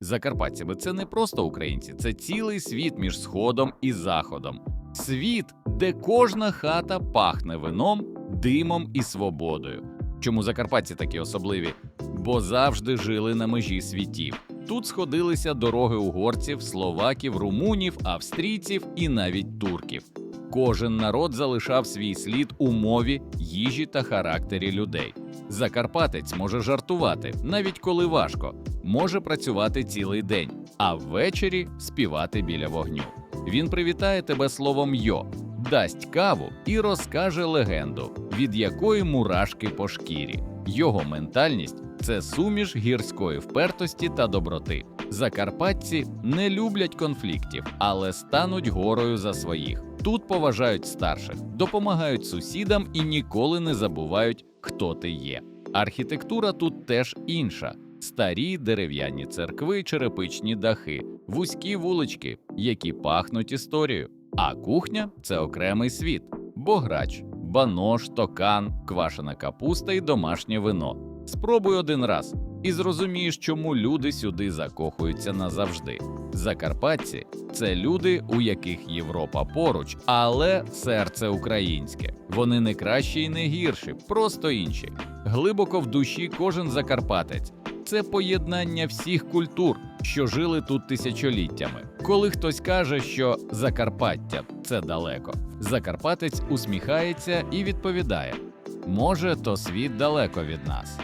закарпатцями це не просто українці, це цілий світ між сходом і заходом. Світ, де кожна хата пахне вином, димом і свободою. Чому закарпатці такі особливі? Бо завжди жили на межі світів. Тут сходилися дороги угорців, словаків, румунів, австрійців і навіть турків. Кожен народ залишав свій слід у мові, їжі та характері людей. Закарпатець може жартувати, навіть коли важко, може працювати цілий день, а ввечері співати біля вогню. Він привітає тебе словом йо, дасть каву і розкаже легенду, від якої мурашки по шкірі. Його ментальність це суміш гірської впертості та доброти. Закарпатці не люблять конфліктів, але стануть горою за своїх. Тут поважають старших, допомагають сусідам і ніколи не забувають, хто ти є. Архітектура тут теж інша: старі дерев'яні церкви, черепичні дахи, вузькі вулички, які пахнуть історією. А кухня це окремий світ: бограч, банош, токан, квашена капуста і домашнє вино. Спробуй один раз і зрозумієш, чому люди сюди закохуються назавжди. Закарпатці це люди, у яких Європа поруч, але серце українське. Вони не кращі і не гірші, просто інші. Глибоко в душі кожен закарпатець. Це поєднання всіх культур, що жили тут тисячоліттями. Коли хтось каже, що Закарпаття це далеко, закарпатець усміхається і відповідає: може, то світ далеко від нас.